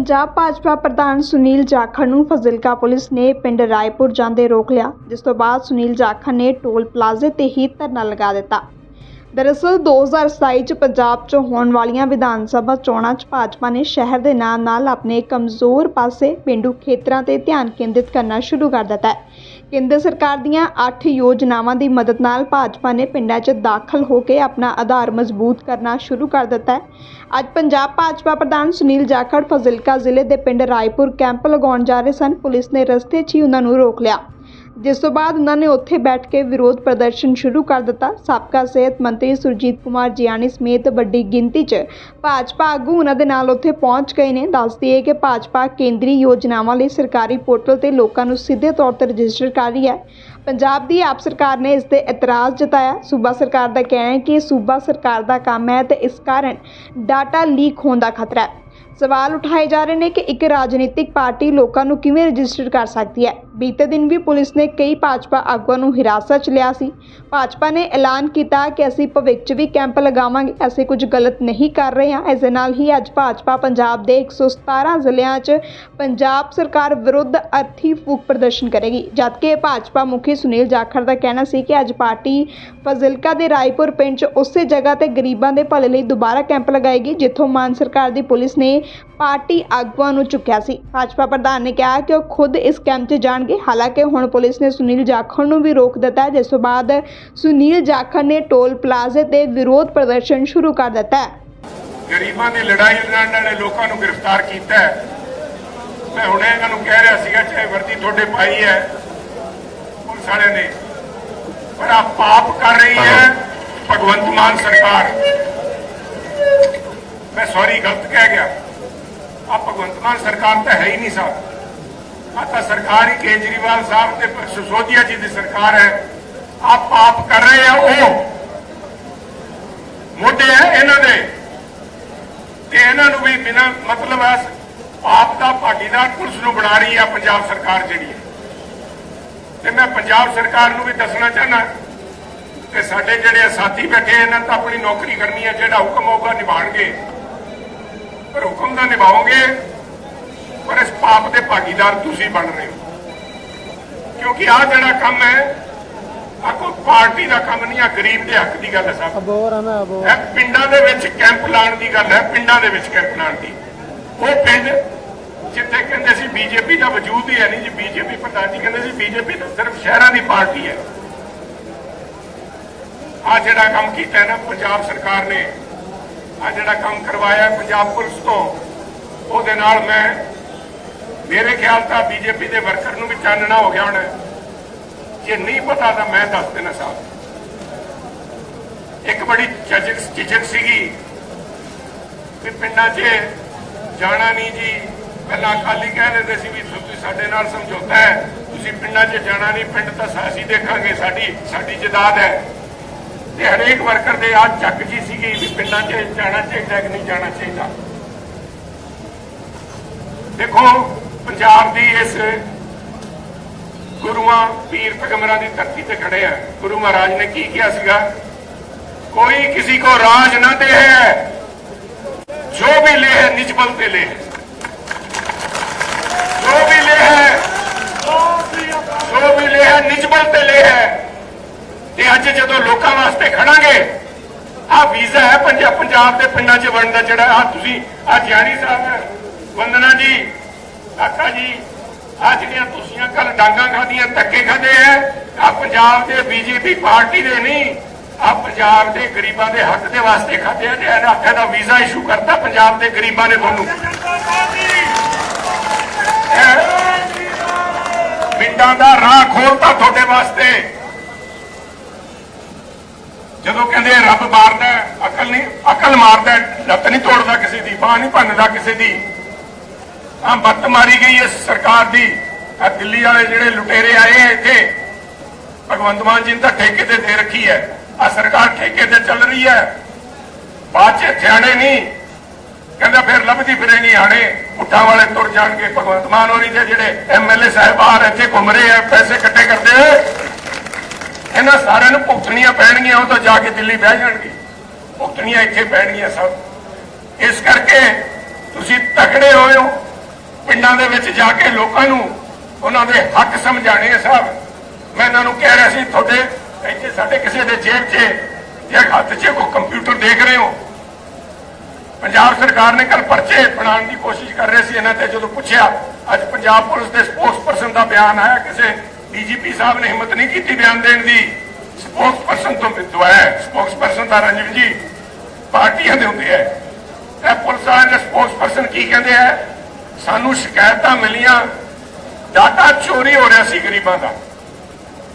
ਪੰਜਾਬ ਭਾਜਪਾ ਪ੍ਰਧਾਨ ਸੁਨੀਲ ਜਾਖੜ ਨੂੰ ਫਜ਼ਿਲਕਾ ਪੁਲਿਸ ਨੇ ਪਿੰਡ ਰਾਏਪੁਰ ਜਾਂਦੇ ਰੋਕ ਲਿਆ, ਜਿਸ ਤੋਂ ਬਾਅਦ ਸੁਨੀਲ ਜਾਖੜ ਨੇ ਟੋਲ ਪਲਾਜ਼ੇ ਤੇ ਹੀ ਧਰਨਾ ਲਗਾ ਦਿੱਤਾ। ਦਰਅਸਲ 2027 ਚ ਪੰਜਾਬ 'ਚ ਹੋਣ ਵਾਲੀਆਂ ਵਿਧਾਨ ਸਭਾ ਚੋਣਾਂ 'ਚ ਭਾਜਪਾ ਨੇ ਸ਼ਹਿਰ ਦੇ ਨਾਲ ਨਾਲ ਆਪਣੇ ਕਮਜ਼ੋਰ ਪਾਸੇ ਪਿੰਡੂ ਖੇਤਰਾਂ ਤੇ ਧਿਆਨ ਕੇਂਦਰਿਤ ਕਰਨਾ ਸ਼ੁਰੂ ਕਰ ਦਿੱਤਾ ਹੈ। ਕੇਂਦਰ ਸਰਕਾਰ ਦੀਆਂ 8 ਯੋਜਨਾਵਾਂ ਦੀ ਮਦਦ ਨਾਲ ਭਾਜਪਾ ਨੇ ਪਿੰਡਾਂ 'ਚ ਦਾਖਲ ਹੋ ਕੇ ਆਪਣਾ ਆਧਾਰ ਮਜ਼ਬੂਤ ਕਰਨਾ ਸ਼ੁਰੂ ਕਰ ਦਿੱਤਾ ਹੈ। ਅੱਜ ਪੰਜਾਬ ਭਾਜਪਾ ਪ੍ਰਧਾਨ ਸੁਨੀਲ ਜਾਖੜ ਫਜ਼ਿਲਕਾ ਜ਼ਿਲ੍ਹੇ ਦੇ ਪਿੰਡ ਰਾਏਪੁਰ ਕੈਂਪ ਲਗਾਉਣ ਜਾ ਰਹੇ ਸਨ। ਪੁਲਿਸ ਨੇ ਰਸਤੇ 'ਚ ਹੀ ਉਹਨਾਂ ਨੂੰ ਰੋਕ ਲਿਆ। ਜਿਸ ਤੋਂ ਬਾਅਦ ਉਹਨਾਂ ਨੇ ਉੱਥੇ ਬੈਠ ਕੇ ਵਿਰੋਧ ਪ੍ਰਦਰਸ਼ਨ ਸ਼ੁਰੂ ਕਰ ਦਿੱਤਾ। ਸਾਬਕਾ ਸਿਹਤ ਮੰਤਰੀ ਸੁਰਜੀਤ ਕੁਮਾਰ ਜਿਆਣੀ ਸਮੇਤ ਵੱਡੀ ਗਿਣਤੀ 'ਚ ਭਾਜਪਾ ਆਗੂ ਉਹਨਾਂ ਦੇ ਨਾਲ ਉੱਥੇ ਪਹੁੰਚ ਗਏ ਨੇ। ਦੱਸਦੀ ਹੈ ਕਿ ਭਾਜਪਾ ਕੇਂਦਰੀ ਯੋਜਨਾਵਾਂ ਲਈ ਸਰਕਾਰੀ ਪੋਰਟਲ ਤੇ ਲੋਕਾਂ ਨੂੰ ਸਿੱਧੇ ਤੌਰ ਤੇ ਰਜਿਸਟਰ ਕਰ ਰਹੀ ਹੈ। ਪੰਜਾਬ ਦੀ ਆਪ ਸਰਕਾਰ ਨੇ ਇਸ ਤੇ ਇਤਰਾਜ਼ ਜਤਾਇਆ। ਸੂਬਾ ਸਰਕਾਰ ਦਾ ਕਹਿਣਾ ਹੈ ਕਿ ਸੂਬਾ ਸਰਕਾਰ ਦਾ ਕੰਮ ਹੈ ਤੇ ਇਸ ਕਾਰਨ ਡਾਟਾ ਲੀਕ ਹੋਣ ਦਾ ਖਤਰਾ ਹੈ। ਸਵਾਲ ਉਠਾਏ ਜਾ ਰਹੇ ਨੇ ਕਿ ਇੱਕ ਰਾਜਨੀਤਿਕ ਪਾਰਟੀ ਲੋਕਾਂ ਨੂੰ ਕਿਵੇਂ ਰਜਿਸਟਰ ਕਰ ਸਕਦੀ ਹੈ? ਬੀਤੇ ਦਿਨ ਵੀ ਪੁਲਿਸ ਨੇ ਕਈ ਭਾਜਪਾ ਆਗੂਆਂ ਨੂੰ ਹਿਰਾਸਤ 'ਚ ਲਿਆ ਸੀ। ਭਾਜਪਾ ਨੇ ਐਲਾਨ ਕੀਤਾ ਕਿ ਅਸੀਂ ਭਵਿੱਖ 'ਚ ਵੀ ਕੈਂਪ ਲਗਾਵਾਂਗੇ। ਅਸੀਂ ਕੁਝ ਗਲਤ ਨਹੀਂ ਕਰ ਰਹੇ ਹਾਂ। ਇਸ ਦੇ ਨਾਲ ਹੀ ਅੱਜ ਭਾਜਪਾ ਪੰਜਾਬ ਦੇ 117 ਜ਼ਿਲ੍ਹਿਆਂ 'ਚ ਪੰਜਾਬ ਸਰਕਾਰ ਵਿਰੁੱਧ ਅਰਥੀ ਫੂਕ ਪ੍ਰਦਰਸ਼ਨ ਕਰੇਗੀ। ਜਦਕਿ ਭਾਜਪਾ ਮੁਖੀ ਸੁਨੀਲ ਜਾਖੜ ਦਾ ਕਹਿਣਾ ਸੀ ਕਿ ਅੱਜ ਪਾਰਟੀ ਫਜ਼ਿਲਕਾ ਦੇ ਰਾਏਪੁਰ ਪਿੰਡ 'ਚ ਉਸੇ ਜਗ੍ਹਾ ਤੇ ਗਰੀਬਾਂ ਦੇ ਭਲੇ ਲਈ ਦੁਬਾਰਾ ਕੈਂਪ ਲਗਾਏਗੀ, ਜਿੱਥੋਂ ਮਾਨ ਸਰਕਾਰ ਦੀ ਪੁਲਿਸ ਨੇ ਪਾਰਟੀ ਆਗੂਆਂ ਨੂੰ ਚੁੱਕਿਆ ਸੀ। ਭਾਜਪਾ ਪ੍ਰਧਾਨ ਨੇ ਕਿਹਾ ਕਿ ਉਹ ਖੁਦ ਇਸ ਕੈਂਪ 'ਚ ਜਾਣਗੇ। ਹਾਲਾਂਕਿ ਹੁਣ ਪੁਲਿਸ ਨੇ ਸੁਨੀਲ ਜਾਖੜ ਨੂੰ ਵੀ ਰੋਕ ਦਿੱਤਾ ਜਿਸ ਤੋਂ ਬਾਅਦ ਸੁਨੀਲ ਜਾਖੜ ਨੇ ਟੋਲ ਪਲਾਜ਼ੇ ਤੇ ਵਿਰੋਧ ਪ੍ਰਦਰਸ਼ਨ ਸ਼ੁਰੂ ਕਰ ਦਿੱਤਾ ਗਰੀਬਾਂ ਦੀ ਲੜਾਈ ਲੜਨ ਵਾਲੇ ਲੋਕਾਂ ਨੂੰ ਗ੍ਰਿਫਤਾਰ ਕੀਤਾ ਹੈ। ਮੈਂ ਹੁਣੇ ਇਹਨਾਂ ਨੂੰ ਕਹਿ ਰਿਹਾ ਸੀਗਾ, ਚਾਹੇ ਵਰਦੀ ਤੁਹਾਡੇ ਪਾਈ ਹੈ, ਪੁਲਿਸ ਵਾਲਿਆਂ ਨੇ। ਪਰ ਆ ਪਾਪ ਕਰ ਰਹੀ ਹੈ, ਭਗਵੰਤ ਮਾਨ ਸਰਕਾਰ। ਮੈਂ ਸੌਰੀ ਗਲਤ ਕਹਿ ਗਿਆ। ਆ ਭਗਵੰਤ ਮਾਨ ਸਰਕਾਰ ਤਾਂ ਹੈ ਹੀ ਨਹੀਂ ਸਾਹਿਬ ਆ ਤਾਂ ਸਰਕਾਰ ਹੀ ਕੇਜਰੀਵਾਲ ਸਾਹਿਬ ਤੇ ਸਿਸੋਦੀਆ ਜੀ ਦੀ ਸਰਕਾਰ ਹੈ। ਆ ਪਾਪ ਕਰ ਰਹੇ ਆ ਉਹ। ਮੋਢੇ ਹੈ ਇਹਨਾਂ ਦੇ। ਤੇ ਇਹਨਾਂ ਨੂੰ ਵੀ ਬਿਨਾਂ ਮਤਲਬ ਐ ਆਪ ਦਾ ਭਾਗੀਦਾਰ ਪੁਲਿਸ ਨੂੰ ਬਣਾ ਰਹੀ ਆ ਪੰਜਾਬ ਸਰਕਾਰ ਜਿਹੜੀ ਹੈ। ਤੇ ਮੈਂ ਪੰਜਾਬ ਸਰਕਾਰ ਨੂੰ ਵੀ ਦੱਸਣਾ ਚਾਹਨਾ ਕਿ ਸਾਡੇ ਜਿਹੜੇ ਸਾਥੀ ਬੈਠੇ ਇਹਨਾਂ ਤਾਂ ਆਪਣੀ ਨੌਕਰੀ ਕਰਨੀ ਹੈ ਜਿਹੜਾ ਹੁਕਮ ਹੋਊਗਾ ਨਿਭਾਣਗੇ ਪਰ ਹੁਕਮ ਦਾ ਨਿਭਾਓਗੇ ਪਰ ਇਸ ਪਾਪ ਦੇ ਭਾਗੀਦਾਰ ਤੁਸੀਂ ਬਣ ਰਹੇ ਹੋ। ਕਿਉਂਕਿ ਆ ਜਿਹੜਾ ਕੰਮ ਹੈ ਆ ਕੋਈ ਪਾਰਟੀ ਦਾ ਕੰਮ ਨਹੀਂ ਆ ਗਰੀਬ ਦੇ ਹੱਕ ਦੀ ਗੱਲ ਹੈ ਸਭ ਅਬੋਰ ਆ ਮੈਂ ਅਬੋਰ ਇਹ ਪਿੰਡਾਂ ਦੇ ਵਿੱਚ ਕੈਂਪ ਲਾਉਣ ਦੀ ਗੱਲ ਹੈ ਪਿੰਡਾਂ ਦੇ ਵਿੱਚ ਕੈਂਪ ਲਾਉਣ ਦੀ। ਉਹ ਪਿੰਡ ਜਿੱਥੇ ਕਹਿੰਦੇ ਸੀ ਬੀਜੇਪੀ ਦਾ ਵਜੂਦ ਹੀ ਹੈ ਨਹੀਂ ਜੀ ਬੀਜੇਪੀ ਪ੍ਰਧਾਨ ਜੀ ਕਹਿੰਦੇ ਸੀ ਬੀਜੇਪੀ ਤਾਂ ਸਿਰਫ ਸ਼ਹਿਰਾਂ ਦੀ ਪਾਰਟੀ ਹੈ। ਆ ਜਿਹੜਾ ਕੰਮ ਕੀਤਾ ਹੈ ਨਾ ਪੰਜਾਬ ਸਰਕਾਰ ਨੇ ਆ ਜਿਹੜਾ ਕੰਮ ਕਰਵਾਇਆ ਪੰਜਾਬ ਪੁਲਿਸ ਤੋਂ, ਉਹਦੇ ਨਾਲ ਮੈਂ, ਮੇਰੇ ਖਿਆਲ ਤਾਂ ਬੀਜੇਪੀ ਦੇ ਵਰਕਰ ਨੂੰ ਵੀ ਚਾਨਣਾ ਹੋ ਗਿਆ ਹੋਣਾ। ਜੇ ਨਹੀਂ ਪਤਾ ਤਾਂ ਮੈਂ ਦੱਸ ਦੇਣਾ ਸਾਹਿਬ ਇੱਕ ਬੜੀ ਝਿਜਕ ਝਿਜਕ ਸੀਗੀ ਵੀ ਪਿੰਡਾਂ 'ਚ ਜਾਣਾ ਨਹੀਂ ਜੀ। ਪਹਿਲਾਂ ਅਕਾਲੀ ਕਹਿ ਦਿੰਦੇ ਸੀ ਵੀ ਤੁਸੀਂ ਸਾਡੇ ਨਾਲ ਸਮਝੌਤਾ ਹੈ, ਤੁਸੀਂ ਪਿੰਡਾਂ 'ਚ ਜਾਣਾ ਨਹੀਂ, ਪਿੰਡ ਤਾਂ ਅਸੀਂ ਦੇਖਾਂਗੇ, ਸਾਡੀ ਸਾਡੀ ਜਦਾਦ ਹੈ। ਤੇ ਹਰੇਕ ਵਰਕਰ ਦੇ ਆ ਚੱਕ ਜੀ ਸੀਗੀ ਵੀ ਪਿੰਡਾਂ 'ਚ ਜਾਣਾ ਚਾਹੀਦਾ ਕਿ ਨਹੀਂ ਜਾਣਾ ਚਾਹੀਦਾ। ਦੇਖੋ, ਪੰਜਾਬ ਦੀ ਇਸ ਗੁਰੂਆਂ, ਪੀਰ ਪੈਗੰਬਰਾਂ ਦੀ ਧਰਤੀ ਤੇ ਖੜੇ ਆ। ਗੁਰੂ ਮਹਾਰਾਜ ਨੇ ਕੀ ਕਿਹਾ ਸੀਗਾ? ਕੋਈ ਕਿਸੇ ਕੋ ਰਾਜ ਨਾ ਦੇ ਹੈ, ਜੋ ਵੀ ਲੈ ਹੈ ਨਿਜਬਲ ਤੇ ਲੈ ਹੈ। ਜੋ ਵੀ ਲੈ ਹੈ, ਜੋ ਵੀ ਲੈ ਹੈ ਨਿਜ ਤੇ ਲੈ ਹੈ ਤੇ ਅੱਜ ਜਦੋਂ ਲੋਕਾਂ ਵਾਸਤੇ ਖੜਾਂਗੇ। ਆ ਵੀਜ਼ਾ ਹੈ ਪੰਜਾਬ ਪੰਜਾਬ ਦੇ ਪਿੰਡਾਂ 'ਚ ਵੜਨ ਦਾ ਜਿਹੜਾ ਆ ਤੁਸੀਂ ਆ ਜਿਆਣੀ ਸਾਹਿਬ ਵੰਦਨਾ ਜੀ, ਕਾਕਾ ਜੀ ਆ ਜਿਹੜੀਆਂ ਤੁਸੀਂ ਕੱਲ ਡਾਂਗਾ ਖਾਦੀਆਂ ਧੱਕੇ ਖਾਦੇ ਐ ਆ ਪੰਜਾਬ ਦੇ ਬੀਜੇਪੀ ਪਾਰਟੀ ਦੇ ਨਹੀਂ ਆ ਪੰਜਾਬ ਦੇ ਗਰੀਬਾਂ ਦੇ ਹੱਕ ਦੇ ਵਾਸਤੇ ਖਾਦੇ ਆ ਤੇ ਇਹਨਾਂ ਦਾ ਵੀਜ਼ਾ ਇਸ਼ੂ ਕਰਤਾ ਪੰਜਾਬ ਦੇ ਗਰੀਬਾਂ ਨੇ ਤੁਹਾਨੂੰ। ਪਿੰਡਾਂ ਦਾ ਰਾਹ ਖੋਲਤਾ ਤੁਹਾਡੇ ਵਾਸਤੇ। ਜਦੋਂ ਕਹਿੰਦੇ ਰੱਬ ਮਾਰਦਾ ਅਕਲ ਨਹੀਂ, ਅਕਲ ਮਾਰਦਾ ਲੱਤ ਨਹੀਂ ਤੋੜਦਾ ਕਿਸੇ ਦੀ, ਬਾਹ ਨਹੀਂ ਭੰਨਦਾ ਕਿਸੇ ਦੀ। ਆ ਬੱਤ ਮਾਰੀ ਗਈ ਇਸ ਸਰਕਾਰ ਦੀ। ਆ ਦਿੱਲੀ ਵਾਲੇ ਜਿਹੜੇ ਲੁਟੇਰੇ ਆਏ ਆ ਇੱਥੇ, ਭਗਵੰਤ ਮਾਨ ਜੀ ਨੇ ਤਾਂ ਠੇਕੇ ਤੇ ਦੇ ਰੱਖੀ ਹੈ। ਆ ਸਰਕਾਰ ਠੇਕੇ ਤੇ ਚੱਲ ਰਹੀ ਹੈ। ਬਾਅਦ ਚ ਥਿਆਣੇ ਨਹੀਂ। ਕਹਿੰਦਾ ਫਿਰ ਲੱਭਦੀ ਫਿਰੇ ਨਹੀਂ ਆਣੇ ਪੁੱਠਾਂ ਵਾਲੇ ਤੁਰ ਜਾਣਗੇ ਭਗਵੰਤ ਮਾਨ ਹੋਰੀ ਦੇ ਜਿਹੜੇ ਐਮਐਲਏ ਸਾਹਿਬ ਆ ਇੱਥੇ ਘੁੰਮ ਰਹੇ ਆ, ਪੈਸੇ ਇਕੱਠੇ ਕਰਦੇ ਇਹਨਾਂ ਸਾਰਿਆਂ ਨੂੰ ਭੁਗਤਣੀਆਂ ਪੈਣਗੀਆਂ, ਉਹ ਤਾਂ ਜਾ ਕੇ ਦਿੱਲੀ ਬਹਿ ਜਾਣਗੇ। ਭੁਗਤਣੀਆਂ ਇੱਥੇ ਪੈਣਗੀਆਂ ਸਭ। ਇਸ ਕਰਕੇ ਤੁਸੀਂ ਤਕੜੇ ਹੋਇਓ, ਪਿੰਡਾਂ ਦੇ ਵਿੱਚ ਜਾ ਕੇ ਲੋਕਾਂ ਨੂੰ ਉਹਨਾਂ ਦੇ ਹੱਕ ਸਮਝਾਣੇ ਸਾਹਿਬ। ਮੈਂ ਇਹਨਾਂ ਨੂੰ ਕਹਿ ਰਿਹਾ ਸੀ, ਤੁਹਾਡੇ ਇੱਥੇ ਸਾਡੇ ਕਿਸੇ ਦੇ ਜੇਬ 'ਚ ਜਾਂ ਹੱਥ 'ਚ ਕੋਈ ਕੰਪਿਊਟਰ ਦੇਖ ਰਹੇ ਹੋ। ਪੰਜਾਬ ਸਰਕਾਰ ਨੇ ਕੱਲ ਪਰਚੇ ਬਣਾਉਣ ਦੀ ਕੋਸ਼ਿਸ਼ ਕਰ ਰਹੇ ਸੀ, ਇਹਨਾਂ ਤੇ ਜਦੋਂ ਪੁੱਛਿਆ, ਅੱਜ ਪੰਜਾਬ ਪੁਲਿਸ ਦੇ ਸਪੋਰਟਸ ਪਰਸਨ ਦਾ ਬਿਆਨ ਆਇਆ ਕਿਸੇ ਡੀਜੀਪੀ ਸਾਹਿਬ ਨੇ ਹਿੰਮਤ ਨਹੀਂ ਕੀਤੀ ਬਿਆਨ ਦੇਣ ਦੀ। ਸਪੋਕਸਪਰਸਨ ਤੋਂ ਦਵਾਇਆ ਸਪੋਕਸਪਰਸਨ ਦਾ ਰੰਜਨ ਜੀ ਪਾਰਟੀਆਂ ਦੇ ਹੁੰਦੇ ਹੈ। ਇਹ ਪੁਲਿਸ ਵਾਲੇ ਦੇ ਸਪੋਕਸਪਰਸਨ ਕੀ ਕਹਿੰਦੇ ਆ ਸਾਨੂੰ ਸ਼ਿਕਾਇਤਾਂ ਮਿਲੀਆਂ। ਡਾਟਾ ਚੋਰੀ ਹੋ ਰਿਹਾ ਸੀ ਗਰੀਬਾਂ ਦਾ।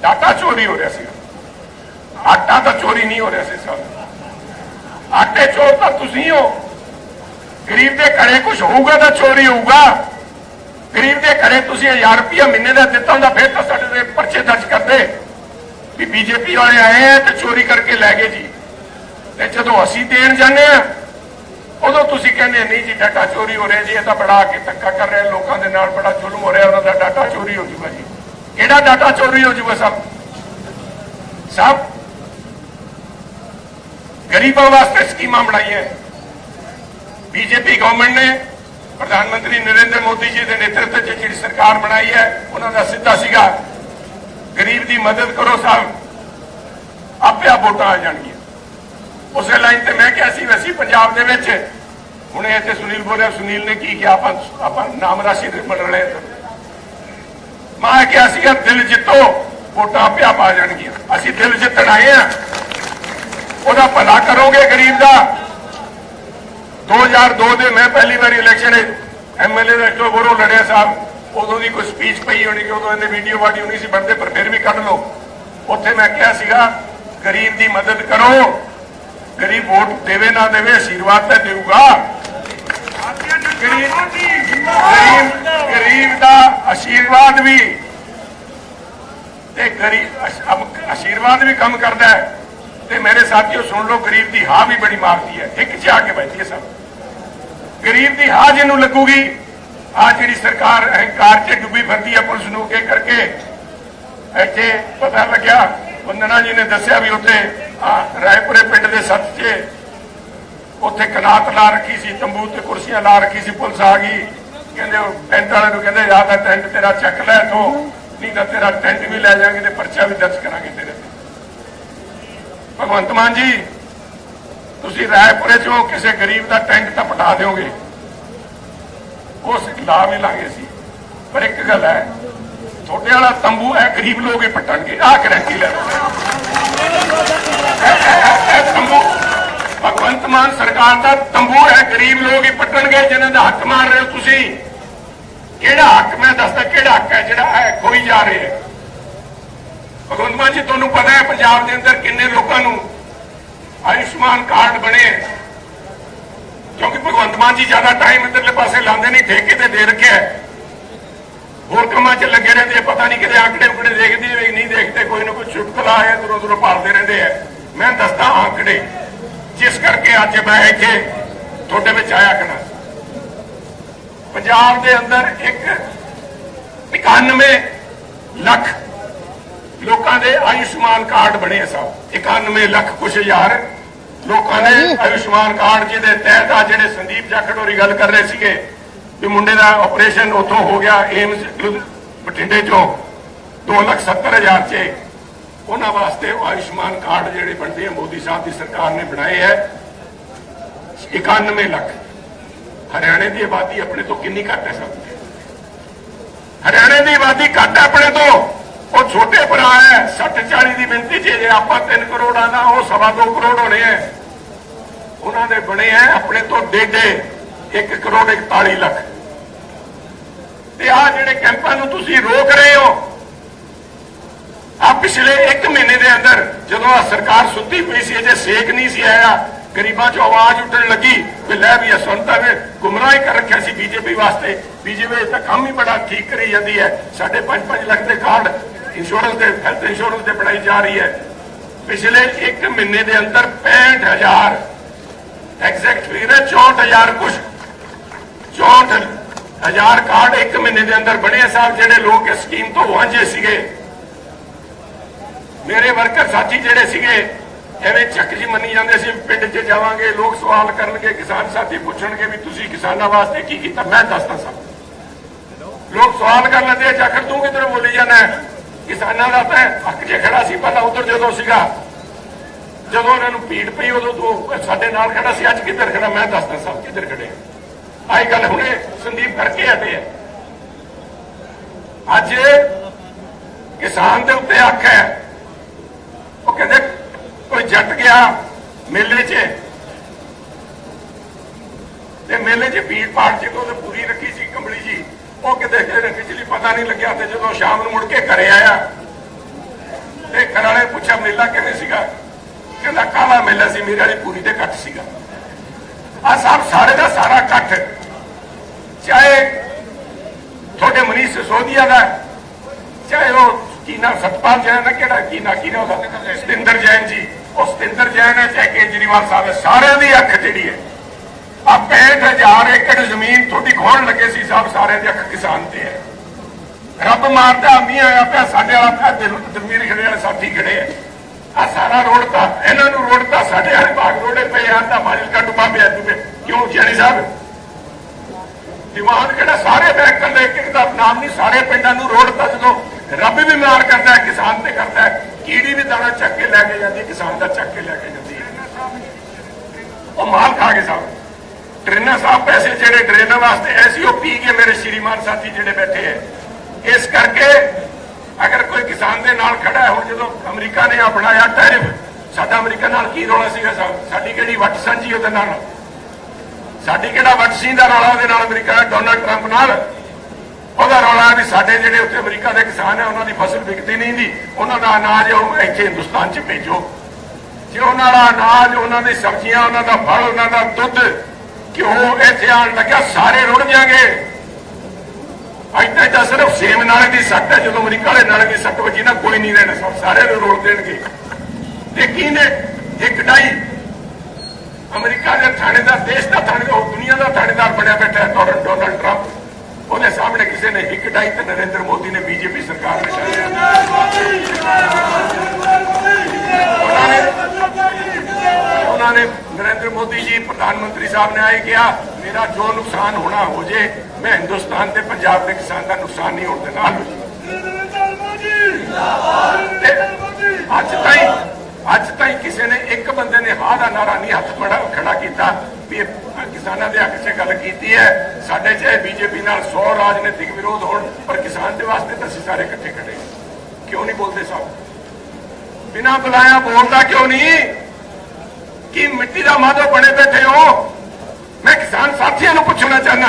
ਡਾਟਾ ਚੋਰੀ ਹੋ ਰਿਹਾ ਸੀ। ਆਟਾ ਤਾਂ ਚੋਰੀ ਨਹੀਂ ਹੋ ਰਿਹਾ ਸੀ ਸਾਹਿਬ ਆਟੇ ਚੋਰ ਤਾਂ ਤੁਸੀਂ ਹੋ। ਗਰੀਬ ਦੇ ਘਰੇ ਕੁਝ ਹੋਊਗਾ ਤਾਂ ਚੋਰੀ ਹੋਊਗਾ। ਗਰੀਬ ਦੇ ਘਰੇ ਤੁਸੀਂ 1000 ਰੁਪਇਆ ਮਹੀਨੇ ਦਾ ਦਿੱਤਾ ਹੁੰਦਾ, ਫਿਰ ਤਾਂ ਸਾਡੇ ਦੇ ਪਰਚੇ ਦਰਜ ਕਰਦੇ। ਵੀ ਬੀਜੇਪੀ ਵਾਲੇ ਆਏ ਆ ਤੇ ਚੋਰੀ ਕਰਕੇ ਲੈ ਗਏ ਜੀ। ਤੇ ਜਦੋਂ ਅਸੀਂ ਦੇਣ ਜਾਂਦੇ ਆ, ਉਦੋਂ ਤੁਸੀਂ ਕਹਿੰਦੇ ਨਹੀਂ ਜੀ, ਡਾਟਾ ਚੋਰੀ ਹੋ ਰਿਹਾ ਜੀ, ਇਹ ਤਾਂ ਬੜਾ ਕੇ ਧੱਕਾ ਕਰ ਰਿਹਾ, ਲੋਕਾਂ ਦੇ ਨਾਲ ਬੜਾ ਜ਼ੁਲਮ ਹੋ ਰਿਹਾ, ਉਹਨਾਂ ਦਾ ਡਾਟਾ ਚੋਰੀ ਹੋ ਜੂਗਾ ਜੀ। ਕਿਹੜਾ ਡਾਟਾ ਚੋਰੀ ਹੋ ਜੂਗਾ ਸਭ? ਸਭ ਗਰੀਬਾਂ ਵਾਸਤੇ ਸਕੀਮਾਂ ਬਣਾਈਆਂ। ਬੀਜੇਪੀ ਗਵਰਨਮੈਂਟ ਨੇ ਪ੍ਰਧਾਨ ਮੰਤਰੀ ਨਰਿੰਦਰ ਮੋਦੀ ਜੀ ਦੇ ਨੇਤਰਤਵ 'ਚ ਜਿਹੜੀ ਸਰਕਾਰ ਬਣਾਈ ਹੈ, ਉਹਨਾਂ ਦਾ ਸਿੱਧਾ ਸੀਗਾ, ਗਰੀਬ ਦੀ ਮਦਦ ਕਰੋ ਸਾਹਿਬ ਆਪੇ ਆ ਵੋਟਾਂ ਆ ਜਾਣਗੀਆਂ। ਉਸੇ ਲਾਈਨ ਤੇ ਮੈਂ ਕਿਹਾ ਸੀ ਵੈਸੀ ਪੰਜਾਬ ਦੇ ਵਿੱਚ, ਹੁਣੇ ਇੱਥੇ ਸੁਨੀਲ ਬੋਲਿਆ, ਸੁਨੀਲ ਨੇ ਕੀ ਕਿਹਾ, ਆਪਾਂ ਆਪਾਂ ਨਾਮ ਰਾਸ਼ੀ ਦੇ ਬਣ ਰਹੇ ਮੈਂ ਕਿਹਾ ਸੀਗਾ, ਦਿਲ ਜਿੱਤੋ, ਵੋਟਾਂ ਆਪੇ ਆਪ ਆ ਜਾਣਗੀਆਂ। ਅਸੀਂ ਦਿਲ ਜਿੱਤਣ ਆਏ ਆ ਉਹਦਾ ਭਲਾ ਕਰੋਗੇ ਗਰੀਬ ਦਾ। 2002 ਦੇ ਮੈਂ ਪਹਿਲੀ ਵਾਰੀ ਇਲੈਕਸ਼ਨ ਐਮਐਲਏ ਦਾ ਜੋ ਬੋਰੋ ਲੜਿਆ ਸਾਹਿਬ। ਉਦੋਂ ਦੀ ਕੋਈ ਸਪੀਚ ਪਈ ਹੋਣੀ ਕਿ ਉਦੋਂ ਇਹਨੇ ਵੀਡੀਓ ਵਾਡੀਓ ਨਹੀਂ ਸੀ ਬਣਦੇ ਪਰ ਫਿਰ ਵੀ ਕੱਢ ਲਓ। ਉੱਥੇ ਮੈਂ ਕਿਹਾ ਸੀਗਾ, ਗਰੀਬ ਦੀ ਮਦਦ ਕਰੋ। ਗਰੀਬ ਵੋਟ ਦੇਵੇ ਨਾ ਦੇਵੇ, ਆਸ਼ੀਰਵਾਦ ਤਾਂ ਦੇਊਗਾ। ਗਰੀਬ ਦਾ ਆਸ਼ੀਰਵਾਦ ਵੀ ਤੇ ਗਰੀਬ ਆਸ਼ੀਰਵਾਦ ਵੀ ਕੰਮ ਕਰਦਾ ਹੈ। ਤੇ ਮੇਰੇ ਸਾਥੀਓ, ਸੁਣ ਲਓ, ਗਰੀਬ ਦੀ ਹਾਂ ਵੀ ਬੜੀ ਮਾਰਦੀ ਹੈ। ਇੱਕ ਚ ਆ ਕੇ ਬੈਠੀ ਹੈ ਸਭ। ਗਰੀਬ ਦੀ ਹਾਂ ਜਿਹਨੂੰ ਲੱਗੂਗੀ ਆ ਜਿਹੜੀ ਸਰਕਾਰ ਅਹੰਕਾਰ ਚ ਡੁੱਬੀ ਫਿਰਦੀ ਹੈ ਪੁਲਿਸ ਨੂੰ ਕੇ ਕਰਕੇ, ਇੱਥੇ ਪਤਾ ਲੱਗਿਆ ਵੰਦਨਾ ਜੀ ਨੇ ਦੱਸਿਆ ਵੀ ਉੱਥੇ ਰਾਏਪੁਰੇ ਪਿੰਡ ਦੇ ਸੱਤ 'ਚ, ਉੱਥੇ ਕਨਾਤ ਲਾ ਰੱਖੀ ਸੀ, ਤੰਬੂ ਤੇ ਕੁਰਸੀਆਂ ਲਾ ਰੱਖੀ ਸੀ, ਪੁਲਿਸ ਆ ਗਈ। ਕਹਿੰਦੇ ਉਹ ਟੈਂਟ ਵਾਲੇ ਨੂੰ ਕਹਿੰਦੇ ਯਾਦ ਦਾ ਟੈਂਟ ਤੇਰਾ ਚੱਕ ਲੈ ਤੋ ਨਹੀਂ ਤਾਂ ਤੇਰਾ ਟੈਂਟ ਵੀ ਲੈ ਜਾਾਂਗੇ ਤੇ ਪਰਚਾ ਵੀ ਦਰਜ ਕਰਾਂਗੇ ਤੇਰੇ ਤੇ। ਭਗਵੰਤ ਮਾਨ ਜੀ ਤੁਸੀਂ ਰਾਏਪੁਰੇ ਚੋਂ ਕਿਸੇ ਗਰੀਬ ਦਾ ਟੈਂਟ ਤਾਂ ਪਟਾ ਦਿਓਗੇ। ਉਸ ਲਾ ਵੀ ਲਾਂਗੇ ਸੀ ਪਰ ਇੱਕ ਗੱਲ ਹੈ, ਤੁਹਾਡੇ ਵਾਲਾ ਤੰਬੂ ਹੈ, ਗਰੀਬ ਲੋਕ ਹੀ ਪਟਣਗੇ ਆਹ ਗਰੰਟੀ ਲੈ ਲਓ। ਤੰਬੂ, ਭਗਵੰਤ ਮਾਨ ਸਰਕਾਰ ਦਾ ਤੰਬੂ ਹੈ, ਗਰੀਬ ਲੋਕ ਹੀ ਪਟਣਗੇ, ਜਿਨ੍ਹਾਂ ਦਾ ਹੱਕ ਮਾਰ ਰਹੇ ਹੋ ਤੁਸੀਂ। ਕਿਹੜਾ ਹੱਕ, ਮੈਂ ਦੱਸਦਾ ਕਿਹੜਾ ਹੱਕ ਹੈ ਜਿਹੜਾ ਹੈ ਖੋਈ ਜਾ ਰਿਹਾ ਭਗਵੰਤ ਮਾਨ ਜੀ, ਤੁਹਾਨੂੰ ਪਤਾ ਹੈ, ਪੰਜਾਬ ਦੇ ਅੰਦਰ ਕਿੰਨੇ ਲੋਕਾਂ ਨੂੰ ਆਯੁਸ਼ਮਾਨ ਕਾਰਡ ਬਣੇ। ਕਿਉਂਕਿ ਭਗਵੰਤ ਮਾਨ ਜੀ ਜ਼ਿਆਦਾ ਟਾਈਮ ਇੱਧਰਲੇ ਪਾਸੇ ਲਾਉਂਦੇ ਨਹੀਂ, ਠੇਕੇ ਤੇ ਦੇ ਰੱਖਿਆ ਹੋਰ ਕੰਮਾਂ 'ਚ ਲੱਗੇ ਰਹਿੰਦੇ ਪਤਾ ਨਹੀਂ ਕਿਤੇ ਆંકੜੇ ਉਕੜੇ ਦੇਖਦੇ ਵੀ ਨਹੀਂ ਦੇਖਦੇ, ਕੋਈ ਨਾ ਕੋਈ ਚੁਟਕਲਾ ਹੈ, ਦੂਰੋਂ ਦੂਰੋਂ ਪਾਲਦੇ ਰਹਿੰਦੇ ਆ। ਮੈਂ ਦੱਸਦਾ ਆਂਕੜੇ, ਜਿਸ ਕਰਕੇ ਅੱਜ ਮੈਂ ਇੱਥੇ ਤੁਹਾਡੇ ਵਿੱਚ ਆਇਆ ਕਰਾਂ। ਪੰਜਾਬ ਦੇ ਅੰਦਰ ਇੱਕ 91 ਲੱਖ ਲੋਕਾਂ ਦੇ ਆਯੁਸ਼ਮਾਨ ਕਾਰਡ ਬਣੇ ਸਭ। ਸਾਹਿਬ 91 ਲੱਖ ਕੁਛ ਹਜ਼ਾਰ ਲੋਕਾਂ ਨੇ ਆਯੁਸ਼ਮਾਨ ਕਾਰਡ ਜਿਹਦੇ ਤਹਿਤ ਆ ਜਿਹੜੇ ਸੰਦੀਪ ਜਾਖੜ ਹੋਰੀ ਗੱਲ ਕਰ ਰਹੇ ਸੀਗੇ ਵੀ ਮੁੰਡੇ ਦਾ ਆਪਰੇਸ਼ਨ ਉੱਥੋਂ ਹੋ ਗਿਆ ਏਮਸ ਲੁ- ਬਠਿੰਡੇ ਚੋਂ 270000 ਚ। ਉਹਨਾਂ ਵਾਸਤੇ ਆਯੁਸ਼ਮਾਨ ਕਾਰਡ ਜਿਹੜੇ ਬਣਦੇ ਆ, ਮੋਦੀ ਸਾਹਿਬ ਦੀ ਸਰਕਾਰ ਨੇ ਬਣਾਏ ਹੈ 91 ਲੱਖ। ਹਰਿਆਣੇ ਦੀ ਆਬਾਦੀ ਆਪਣੇ ਤੋਂ ਕਿੰਨੀ ਘੱਟ ਹੈ ਸਭ ਹਰਿਆਣੇ ਦੀ ਆਬਾਦੀ ਘੱਟ ਹੈ ਆਪਣੇ ਤੋਂ। 60 40 ਦੀ ਮਿੰਤੀ ਚ ਜੇ ਆਪਾਂ 3 ਕਰੋੜਾਂ ਦਾ, ਉਹ ਸਵਾ ਦੋ ਕਰੋੜ ਹੋਣੇ ਹੈ ਉਹਨਾਂ ਦੇ ਬਣੇ ਹੈ ਆਪਣੇ ਤੋਂ ਡੇਢੇ 1 ਕਰੋੜ 41 ਲੱਖ। ਤੇ ਆ ਜਿਹੜੇ ਕੈਂਪਾਂ ਨੂੰ ਤੁਸੀਂ ਰੋਕ ਰਹੇ ਹੋ ਆ ਪਿਛਲੇ 1 ਮਹੀਨੇ ਦੇ ਅੰਦਰ ਜਦੋਂ ਆ ਸਰਕਾਰ ਸੁੱਤੀ ਪਈ ਸੀ, ਅਜੇ ਸੇਕ ਨਹੀਂ ਸੀ ਆਇਆ, ਗਰੀਬਾਂ 'ਚ ਆਵਾਜ਼ ਉੱਠਣ ਲੱਗੀ ਵੀ ਲੈ ਵੀ ਇਹ ਸੁਣਤਾ ਵੇ ਗੁੰਮਰਾਹ ਕਰ ਰੱਖਿਆ ਸੀ ਬੀਜੇਪੀ ਵਾਸਤੇ। ਬੀਜੇਪੀ ਤਾਂ ਕੰਮ ਹੀ ਬੜਾ ਠੀਕ ਕਰੀ ਜਾਂਦੀ ਹੈ ਸਾਡੇ 5-5 ਲੱਖ ਦੇ ਕਾਰਡ ਇੰਸ਼ੋਰੈਂਸ ਦੇ ਹੈਲਥ ਇੰਸ਼ੋਰੈਂਸ ਦੇ ਬਣਾਈ ਜਾ ਰਹੀ ਹੈ। ਪਿਛਲੇ 1 ਮਹੀਨੇ ਦੇ ਅੰਦਰ 65000 ਐਗਜ਼ੈਕਟ ਫਿਗਰ ਹੈ 64000 ਕੁਛ। 64000 ਕਾਰਡ 1 ਮਹੀਨੇ ਦੇ ਅੰਦਰ ਬਣੇ ਸਾਹਿਬ, ਜਿਹੜੇ ਲੋਕ ਇਸ ਸਕੀਮ ਤੋਂ ਵਾਂਝੇ ਸੀਗੇ। ਮੇਰੇ ਵਰਕਰ ਸਾਥੀ ਜਿਹੜੇ ਸੀਗੇ, ਐਵੇਂ ਚੱਕ ਜੀ ਮੰਨੀ ਜਾਂਦੇ ਸੀ, ਪਿੰਡ 'ਚ ਜਾਵਾਂਗੇ, ਲੋਕ ਸਵਾਲ ਕਰਨਗੇ, ਕਿਸਾਨ ਸਾਥੀ ਪੁੱਛਣਗੇ ਵੀ ਤੁਸੀਂ ਕਿਸਾਨਾਂ ਵਾਸਤੇ ਕੀ ਕੀਤਾ? ਮੈਂ ਦੱਸਦਾ ਸਭ ਲੋਕ ਸਵਾਲ ਕਰ ਲੈਂਦੇ ਆ ਜਾਖੜ ਤੂੰ ਕਿਧਰ ਬੋਲੀ ਜਾਂਦਾ ਕਿਸਾਨਾਂ ਦਾ ਤਾਂ ਹੱਕ 'ਚ ਖੜਾ ਸੀ ਪਹਿਲਾਂ ਉਧਰ ਜਦੋਂ ਸੀਗਾ। ਜਦੋਂ ਉਹਨਾਂ ਨੂੰ ਪੀੜ ਪਈ, ਉਦੋਂ ਤੂੰ ਸਾਡੇ ਨਾਲ ਖੜਾ ਸੀ। ਅੱਜ ਕਿੱਧਰ ਖੜਾ? ਮੈਂ ਦੱਸਦਾ ਸਭ ਕਿੱਧਰ ਖੜੇ ਆ। ਆਹੀ ਗੱਲ ਹੁਣੇ ਸੰਦੀਪ ਕਰਕੇ ਹਟੇ ਆ। ਅੱਜ ਕਿਸਾਨ ਦੇ ਉੱਤੇ ਹੱਕ ਹੈ। ਉਹ ਕਹਿੰਦੇ, ਕੋਈ ਜੱਟ ਗਿਆ ਮੇਲੇ 'ਚ। ਤੇ ਮੇਲੇ 'ਚ ਭੀੜ ਭਾੜ 'ਚ ਉਹਨੇ ਪੂਰੀ ਰੱਖੀ ਸੀ, ਕੰਬਲੀ ਜੀ। ਉਹ ਕਿਤੇ ਫਿਰ ਬਿਜਲੀ ਪਤਾ ਨਹੀਂ ਲੱਗਿਆ ਤੇ ਜਦੋਂ ਸ਼ਾਮ ਨੂੰ ਮੁੜ ਕੇ ਘਰੇ ਆਇਆ ਤੇ ਘਰ ਵਾਲੇ ਪੁੱਛਿਆ ਮੇਲਾ ਕਿਵੇਂ ਸੀਗਾ? ਕਹਿੰਦਾ, ਕਾਲਾ ਮੇਲਾ ਸੀ, ਮੇਰੇ ਵਾਲੀ ਪੂਰੀ ਤੇ ਘੱਟ ਸੀਗਾ। ਆ ਸਭ ਸਾਰੇ ਦਾ ਸਾਰਾ ਇਕੱਠ, ਚਾਹੇ ਤੁਹਾਡੇ ਮਨੀਸ਼ ਸਿਸੋਦੀਆ ਦਾ, ਚਾਹੇ ਉਹ ਕੀ ਨਾਮ ਸਤਪਾਲ ਜੈਨ ਹੈ ਕਿਹੜਾ, ਕੀ ਨਾ, ਕੀ ਉਹਦਾ? ਸਤਿੰਦਰ ਜੈਨ ਜੀ। ਉਹ ਸਤਿੰਦਰ ਜੈਨ ਹੈ, ਚਾਹੇ ਕੇਜਰੀਵਾਲ ਸਾਹਿਬ ਹੈ, ਸਾਰਿਆਂ ਦੀ ਅੱਖ ਜਿਹੜੀ ਹੈ। ਆ 65000 ਏਕੜ ਜ਼ਮੀਨ ਤੁਹਾਡੀ ਖੋਣ ਲੱਗੇ ਸੀ ਸਾਹਿਬ, ਸਾਰਿਆਂ ਦੀ ਅੱਖ ਕਿਸਾਨ ਤੇ ਹੈ। ਰੱਬ ਮਾਰਦਾ, ਮੀਂਹ ਆਇਆ ਪਿਆ, ਸਾਡੇ ਵਾਲਾ ਪਿਆ ਦਿਲ ਖੜੇ ਵਾਲੇ ਸਾਥੀ ਖੜੇ ਆ ਆ ਸਾਰਾ ਰੋਡ ਤਾਂ, ਇਹਨਾਂ ਨੂੰ ਰੋਡ ਤਾਂ ਸਾਡੇ ਵਾਲੇ ਬਾਗ ਰੋਡੇ ਪਏ ਆ ਤਾਂ ਮਾਜਲ ਕਾ ਡੁੱਬਾ ਪਿਆ ਦੂਵੇ। ਕਿਉਂ ਜੈਨੀ ਸਾਹਿਬ? ਦਿਮਾਗ ਕਿਹੜਾ ਸਾਰੇ ਬੈਂਕ ਕਰਦੇ ਇੱਕ ਇੱਕ ਦਾ ਨਾਮ ਨਹੀਂ, ਸਾਰੇ ਪਿੰਡਾਂ ਨੂੰ ਰੋਡ ਤਾਂ ਜਦੋਂ ਰੱਬ ਵੀ ਮਾਰ ਕਰਦਾ ਹੈ, ਕਿਸਾਨ ਤੇ ਕਰਦਾ ਹੈ, ਕੀੜੀ ਵੀ ਦਾਣਾ ਚੱਕ ਕੇ ਲੈ ਕੇ ਜਾਂਦੀ ਕਿਸਾਨ ਦਾ ਚੱਕ ਕੇ ਲੈ ਕੇ ਜਾਂਦੀ ਹੈ। ਉਹ ਮਾਲ ਖਾ ਕੇ ਸਾਹਿਬ। ਟ੍ਰੇਨਰ ਸਾਹਿਬ ਪੈਸੇ ਜਿਹੜੇ ਟ੍ਰੇਨਰ ਵਾਸਤੇ ਐਸੀ ਉਹ ਪੀ ਕੇ ਮੇਰੇ ਸ਼੍ਰੀਮਾਨ ਸਾਥੀ ਜਿਹੜੇ ਬੈਠੇ ਹੈ ਇਸ ਕਰਕੇ ਅਗਰ ਕੋਈ ਕਿਸਾਨ ਦੇ ਨਾਲ ਖੜਾ ਹੈ, ਹੁਣ ਜਦੋਂ ਅਮਰੀਕਾ ਨੇ ਆ ਟੈਰਿਫ, ਸਾਡਾ ਅਮਰੀਕਾ ਨਾਲ ਕੀ ਰੋਲਾ ਸੀਗਾ ਸਾਡੀ ਕਿਹੜੀ ਵੱਟ ਸਾਂਝੀ ਉਹਦੇ ਨਾਲ? ਸਾਡੀ ਕਿਹੜਾ ਵੱਟ ਸੀ ਦਾ ਰੌਲਾ ਉਹਦੇ ਨਾਲ ਅਮਰੀਕਾ ਡੋਨਲਡ ਟਰੰਪ ਨਾਲ? ਉਹਦਾ ਰੌਲਾ ਵੀ ਸਾਡੇ ਜਿਹੜੇ ਉੱਥੇ ਅਮਰੀਕਾ ਦੇ ਕਿਸਾਨ ਹੈ ਉਹਨਾਂ ਦੀ ਫਸਲ ਵਿਕਦੀ ਨਹੀਂ ਦੀ ਉਹਨਾਂ ਦਾ ਅਨਾਜ ਉਹ ਇੱਥੇ ਹਿੰਦੁਸਤਾਨ 'ਚ ਭੇਜੋ। ਜੇ ਉਹਨਾਂ ਦਾ ਅਨਾਜ, ਉਹਨਾਂ ਦੀ ਸਬਜ਼ੀਆਂ, ਉਹਨਾਂ ਦਾ ਫਲ, ਉਹਨਾਂ ਦਾ ਦੁੱਧ ਘਿਓ ਇੱਥੇ ਆਣ ਲੱਗਿਆ? ਸਾਰੇ ਰੁੜ ਜਾਣਗੇ। ਇੱਥੇ ਤਾਂ ਸਿਰਫ ਸੇਮ ਨਾਲੇ ਦੀ ਸੱਟ ਹੈ, ਜਦੋਂ ਅਮਰੀਕਾ ਵਾਲੇ ਨਾਲੇ ਦੀ ਸੱਟ ਵੱਜੀ ਨਾ, ਕੋਈ ਨਹੀਂ ਰਹਿਣਾ, ਸਭ ਸਾਰੇ ਨੂੰ ਰੋੜ ਦੇਣਗੇ। ਤੇ ਕੀ ਇੱਕ ਡਾਈ। ਅਮਰੀਕਾ ਦੇ ਥਾਣੇਦਾਰ, ਦੇਸ਼ ਦਾ ਥਾਣੇਦਾਰ ਉਹ ਦੁਨੀਆ ਦਾ ਥਾਣੇਦਾਰ ਬਣਿਆ ਬੈਠਾ ਹੈ, ਡੋਨਲਡ ਟਰੰਪ। ਉਹਦੇ ਸਾਹਮਣੇ ਕਿਸੇ ਨੇ ਇੱਕ ਡਾਈ ਤੇ ਨਰਿੰਦਰ ਮੋਦੀ ਨੇ ਬੀਜੇਪੀ ਸਰਕਾਰ ਨੇ ਛਾਇਆ ਉਹਨਾਂ ਨੇ ਉਹਨਾਂ ਨੇ ਨਰਿੰਦਰ ਮੋਦੀ ਜੀ, ਪ੍ਰਧਾਨ ਮੰਤਰੀ ਸਾਹਿਬ ਨੇ ਆਏ ਕਿਹਾ, ਮੇਰਾ ਜੋ ਨੁਕਸਾਨ ਹੋਣਾ ਹੋ ਜੇ, ਮੈਂ ਹਿੰਦੁਸਤਾਨ ਤੇ ਪੰਜਾਬ ਦੇ ਕਿਸਾਨ ਦਾ ਨੁਕਸਾਨ ਨਹੀਂ ਹੋਣ ਦੇਣਾ। ਅੱਜ ਤਾਈਂ ਅੱਜ ਤਾਈਂ ਕਿਸੇ ਨੇ ਇੱਕ ਬੰਦੇ ਨੇ ਹਾਂ ਦਾ ਨਾਰਾ ਨਹੀਂ ਹੱਥ ਫੜਾ, ਖੜਾ ਕੀਤਾ ਵੀ ਕਿਸਾਨਾਂ ਦੇ ਹੱਕ 'ਚ ਗੱਲ ਕੀਤੀ ਹੈ। ਸਾਡੇ ਚਾਹੇ ਬੀਜੇਪੀ ਨਾਲ 100 ਰਾਜਨੀਤਿਕ ਵਿਰੋਧ ਹੋਣ, ਪਰ ਕਿਸਾਨ ਦੇ ਵਾਸਤੇ ਤਾਂ ਅਸੀਂ ਸਾਰੇ ਇਕੱਠੇ ਖੜੇ ਕਿਉਂ ਨਹੀਂ ਬੋਲਦੇ ਸਭ ਬਿਨਾਂ ਬੁਲਾਇਆ ਬੋਲਦਾ ਕਿਉਂ ਨਹੀਂ? ਕਿ ਮਿੱਟੀ ਦਾ ਮਾਧੋ ਬਣੇ ਬੈਠੇ ਹੋ? ਮੈਂ ਕਿਸਾਨ ਸਾਥੀਆਂ ਨੂੰ ਪੁੱਛਣਾ ਚਾਹਨਾ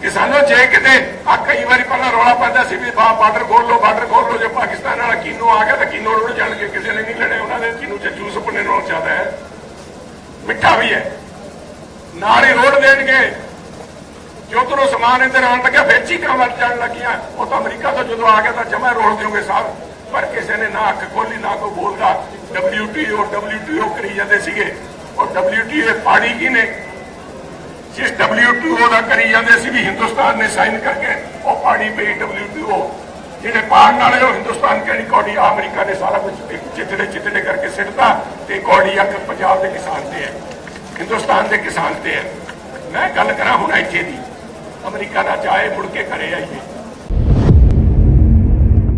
ਕਿਸਾਨੋ, ਜੇ ਕਿਤੇ ਆ ਕਈ ਵਾਰੀ ਪਹਿਲਾਂ ਰੌਲਾ ਪੈਂਦਾ ਸੀ ਵੀ ਬਾ ਬਾਰਡਰ ਖੋਲ ਲਓ, ਬਾਰਡਰ ਖੋਲ ਲਓ, ਜੇ ਪਾਕਿਸਤਾਨ ਵਾਲਾ ਕੀਨੋ ਆ ਗਿਆ ਤਾਂ ਕੀਨੋ ਰੁੜ ਜਾਣਗੇ? ਕਿਸੇ ਨੇ ਨਹੀਂ ਲੜੇ ਉਹਨਾਂ ਦੇ। ਕੀਨੋ ਚ ਜੂਸ ਪਨੇ ਨੂੰ ਜ਼ਿਆਦਾ ਹੈ? ਮਿੱਠਾ ਵੀ ਹੈ। ਨਾਲ ਹੀ ਰੋੜ ਦੇਣਗੇ। ਜੋ ਸਮਾਨ ਇੱਧਰ ਆਉਣ ਲੱਗਿਆ ਵੇਚੀ ਚੀਕਾਂ ਵੱਲ ਜਾਣ ਲੱਗੀਆਂ। ਉਹ ਤਾਂ ਅਮਰੀਕਾ ਤੋਂ ਜਦੋਂ ਆ ਗਿਆ ਤਾਂ ਜਮਾ ਰੋੜ ਦਿਓਗੇ ਸਾਹਿਬ ਪਰ ਕਿਸੇ ਨੇ ਨਾ ਅੱਖ ਖੋਲੀ ਨਾ ਕੋਈ ਬੋਲਦਾ। WTO WTO ਕਰੀ ਜਾਂਦੇ ਸੀਗੇ। ਉਹ WTO ਪਾੜੀ ਕੀ ਨੇ। ਜਿਸ WTO ਦਾ ਕਰੀ ਜਾਂਦੇ ਸੀ ਵੀ ਹਿੰਦੁਸਤਾਨ ਨੇ ਸਾਈਨ ਕਰਕੇ, ਉਹ ਪਾੜੀ ਪਈ WTO ਜਿਹੜੇ ਪਾੜਨ ਵਾਲੇ ਉਹ ਹਿੰਦੁਸਤਾਨ ਕਹਿਣੀ ਕੌੜੀ, ਅਮਰੀਕਾ ਨੇ ਸਾਰਾ ਕੁਝ ਚਿੱਤੜੇ ਚਿੱਤੜੇ ਕਰਕੇ ਸਿੱਟਦਾ ਤੇ ਕੌਡੀ ਅੱਖ ਪੰਜਾਬ ਦੇ ਕਿਸਾਨ ਤੇ ਹੈ। ਹਿੰਦੁਸਤਾਨ ਦੇ ਕਿਸਾਨ ਤੇ ਹੈ। ਮੈਂ ਗੱਲ ਕਰਾਂ ਹੁਣ ਇੱਥੇ ਦੀ। ਅਮਰੀਕਾ ਦਾ ਚਾਹੇ ਮੁੜ ਕੇ ਘਰੇ ਆਈਏ।